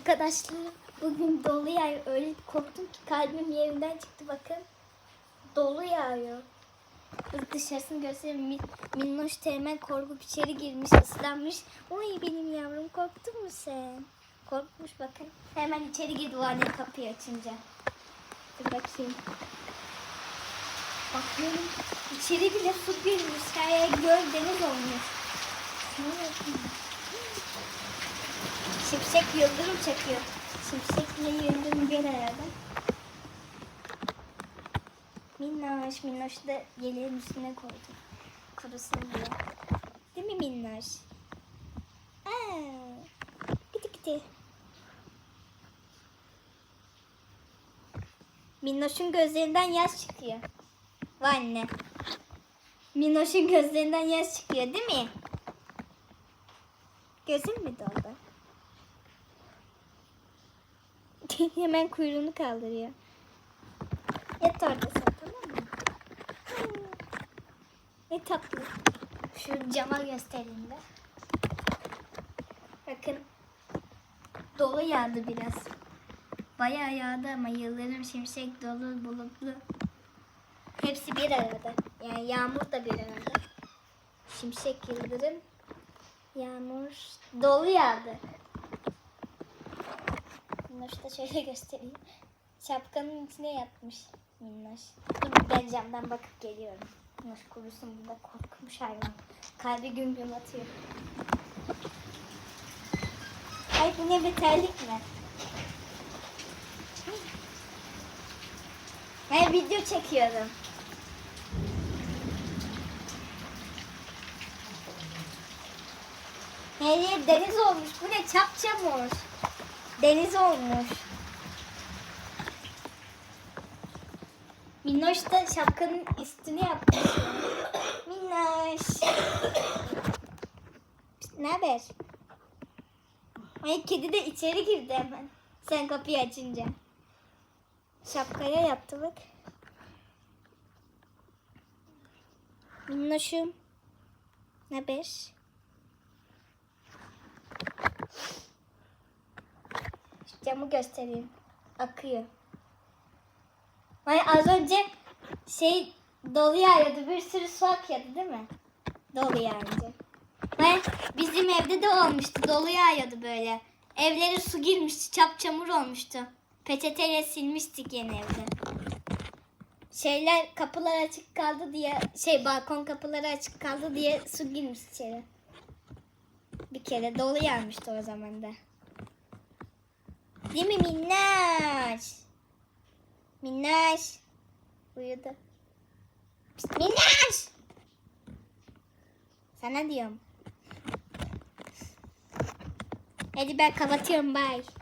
Arkadaşlar bugün dolu yağıyor. Öyle korktum ki kalbim yerinden çıktı bakın. Dolu yağıyor. Dur dışarısını göstereyim. Min, minnoş teğmen korkup içeri girmiş, ıslanmış. Oy benim yavrum korktun mu sen? Korkmuş bakın. Hemen içeri girdi o anne kapıyı açınca. Dur bakayım. Bakıyorum içeri bile su girmiş. Her yer göl deniz olmuş. Ne yapayım? Şimşek yıldırım çakıyor. Şimşekle yıldırım bir arada. Minnoş, minnoş da yeleğin üstüne koydum. Kurusun diye. Değil mi minnoş? Aa, gitti gitti. Minnoş'un gözlerinden yaş çıkıyor. Vay anne. Minnoş'un gözlerinden yaş çıkıyor değil mi? Gözün mü doldu? Hemen kuyruğunu kaldırıyor. Yat orada sen tamam mı? Ne tatlı. Şu cama göstereyim de. Bakın. Dolu yağdı biraz. Bayağı yağdı ama yıldırım, şimşek, dolu, bulutlu. Hepsi bir arada. Yani yağmur da bir arada. Şimşek, yıldırım, yağmur, dolu yağdı. Minnoş da şöyle göstereyim. Şapkanın içine yatmış Minnoş. Dur ben camdan bakıp geliyorum. Minnoş kurusun burada korkmuş hayvan. Kalbi güm güm atıyor. Ay bu ne beterlik mi? Hayır video çekiyorum. Her yer deniz olmuş. Bu ne çapçamur. Deniz olmuş. Minnoş da şapkanın üstüne yapmış. Minnoş. Ne haber? Ay kedi de içeri girdi hemen. Sen kapıyı açınca. Şapkaya yattı bak. Minnoşum. Ne haber? Camı göstereyim. Akıyor. Ay az önce şey dolu yağıyordu. Bir sürü su akıyordu değil mi? Dolu yağınca. Ay bizim evde de olmuştu. Dolu yağıyordu böyle. Evlere su girmişti. Çap çamur olmuştu. Peçeteyle silmiştik yeni evde. Şeyler kapılar açık kaldı diye şey balkon kapıları açık kaldı diye su girmiş içeri. Bir kere dolu yağmıştı o zaman da. Değil mi Minnaş? Minnaş. Uyudu. Pişt, Minnaş. Sana diyorum. Hadi ben kapatıyorum. Bye.